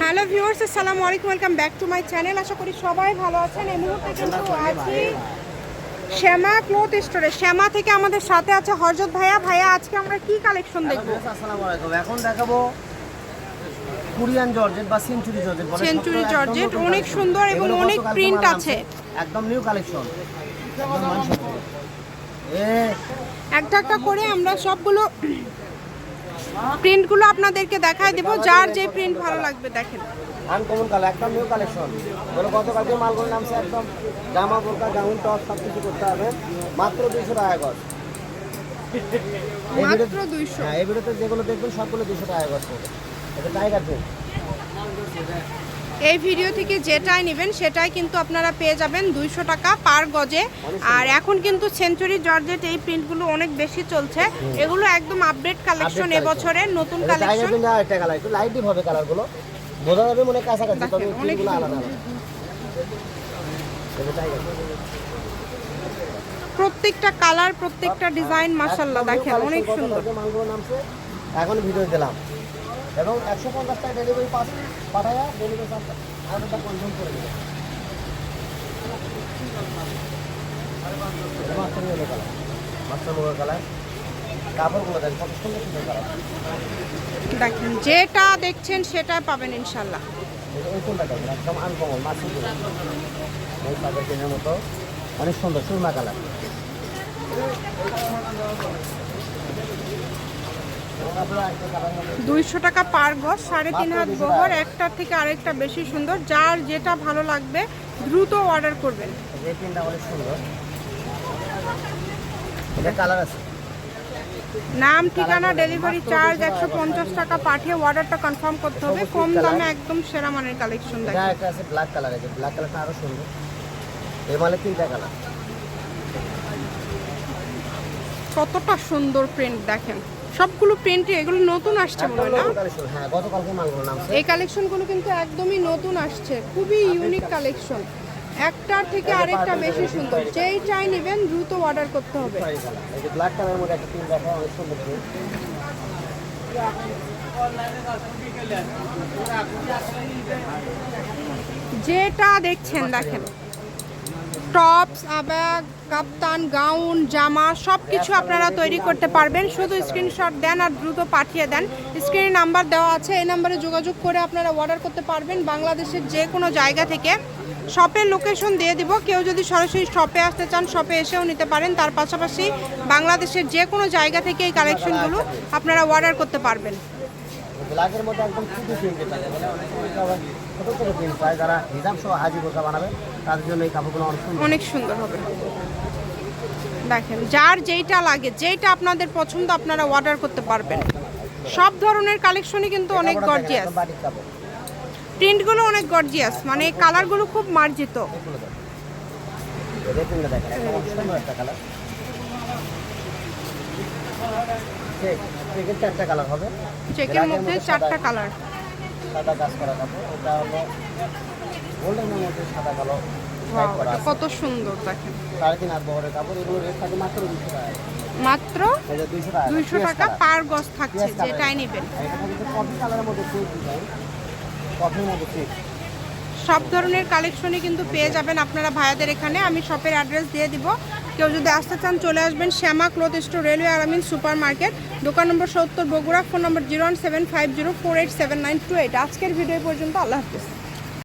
Hello viewers আসসালামু আলাইকুম welcome back to my channel. আশা করি সবাই ভালো আছেন। এই মুহূর্তে কিন্তু আছি শ্যামা ক্লোথ স্টোরে। শ্যামা থেকে আমাদের সাথে আছে হরজত ভাইয়া। ভাইয়া আজকে আমরা কি কালেকশন দেখব? আসসালামু আলাইকুম। এখন দেখাবো কোরিয়ান জর্জেট বা সেঞ্চুরি জর্জেট বলে একদম জর্জেট, অনেক সুন্দর এবং অনেক প্রিন্ট আছে। একদম নিউ কালেকশন একটা একটা করে আমরা সবগুলো প্রিন্টগুলো আপনাদেরকে দেখায় দেবো যার যে প্রিন্ট ভালো লাগবে দেখেন। আনকমন কালার একদম নিউ কালেকশন বলে গতকালকে মালগুলো নামছে একদম জামা বোরকা গাউন টপ সব কিছু করতে হবে। মাত্র দুইশো টাকা গজ। মাত্র দুইশো। হ্যাঁ এই ভিডিওতে যেগুলো দেখবেন সবগুলো দুশো টাকা গজ এটা টাইগার প্রিন্ট এই ভিডিও থেকে যেটাই নেবেন সেটাই কিন্তু আপনারা পেয়ে যাবেন দুইশো টাকা পার গজে। আর এখন কিন্তু সেঞ্চুরি জর্জেট এই প্রিন্টগুলো অনেক বেশি চলছে। এগুলো একদম আপডেট কালেকশন এবছরের নতুন কালেকশন লাইট ডিপ হবে কালারগুলো বোঝা যাবে মনে কাছাকাছি তবে আলাদা প্রত্যেকটা কালার প্রত্যেকটা ডিজাইন মাশাল্লাহ দেখেন অনেক সুন্দর। এখন ভিডিও দিলাম। এবং একশো পঞ্চাশ টাকা ডেলিভারি পাস পাঠায়া ডেলিভারি চার্জ অর্ডারটা কনফার্ম করে দেবে মাস্টার কালার মাস্টার মোগা কালার কাপড়গুলো দেন কত সুন্দর সুন্দর কালার দেখেন যেটা দেখছেন সেটা পাবেন ইনশাল্লাহ এই কোনটা দেখেন? একদম মাছের কেনার মতো অনেক সুন্দর সুরমা কালার দুইশো টাকা পার গজ সাড়ে তিন হাত বহর একটার থেকে আরেকটা বেশি সুন্দর। যার যেটা ভালো লাগবে দ্রুত অর্ডার করবেন। নাম ঠিকানা ডেলিভারি চার্জ একশো পঞ্চাশ টাকা পাঠিয়ে অর্ডারটা কনফার্ম করতে হবে। কম দামে একদম সেরা মানের কালেকশন একটা আছে ব্ল্যাক কালার আছে ব্ল্যাক কালারটা আরও সুন্দর। এই মালে তিনটা কালার কতটা সুন্দর প্রিন্ট দেখেন। সবগুলো প্রিন্টই এগুলো নতুন আসছে মনে হয় না? হ্যাঁ এই কালেকশনগুলো কিন্তু একদমই নতুন আসছে খুবই ইউনিক কালেকশন একটার থেকে আরেকটা বেশি সুন্দর। যেই চাই নেবেন দ্রুত অর্ডার করতে হবে। প্রিন্ট। যেটা দেখছেন দেখেন। টপস আবার কাপ্তান, গাউন, জামা সব কিছু আপনারা তৈরি করতে পারবেন। শুধু স্ক্রিনশট দেন আর দ্রুত পাঠিয়ে দেন। স্ক্রিনে নাম্বার দেওয়া আছে, এই নাম্বারে যোগাযোগ করে আপনারা অর্ডার করতে পারবেন। বাংলাদেশের যে কোনো জায়গা থেকে শপের লোকেশন দিয়ে দিব। কেউ যদি সরাসরি শপে আসতে চান শপে এসেও নিতে পারেন। তার পাশাপাশি বাংলাদেশের যে কোনো জায়গা থেকে এই কালেকশনগুলো আপনারা অর্ডার করতে পারবেন। অনেক সুন্দর হবে। দেখেন, যার যেইটা লাগে, যেইটা আপনাদের পছন্দ আপনারা অর্ডার করতে পারবেন। সব ধরনের কালেকশনই কিন্তু অনেক গর্জিয়াস প্রিন্টগুলো অনেক গর্জিয়াস মানে কালারগুলো খুব মার্জিত। চেকের মধ্যে চারটা কালার সাদা কাজ করা কাপড় ওটা হলো গোল্ডেনের মধ্যে সাদা কালো কত সুন্দর দেখেন। সাড়ে তিন হাত বহরের কাপড় এগুলো রেট থাকে মাত্র দুশো টাকা। মাত্র দুইশো টাকা। পার গজ থাকছে যেটাই নেবেন। কফি কালারের মধ্যে কফির মধ্যে সব ধরনের কালেকশনই কিন্তু পেয়ে যাবেন আপনারা ভাইয়াদের এখানে। আমি শপের অ্যাড্রেস দিয়ে দিব। কেউ যদি আসতে চান, চলে আসবেন শ্যামা ক্লথ স্টোর, রেলওয়ে আরামিন সুপার মার্কেট দোকান নম্বর সত্তর বগুড়া, ফোন নম্বর zero one seven five zero four eight seven nine two eight. আজকের ভিডিও পর্যন্ত, আল্লাহ হাফিজ।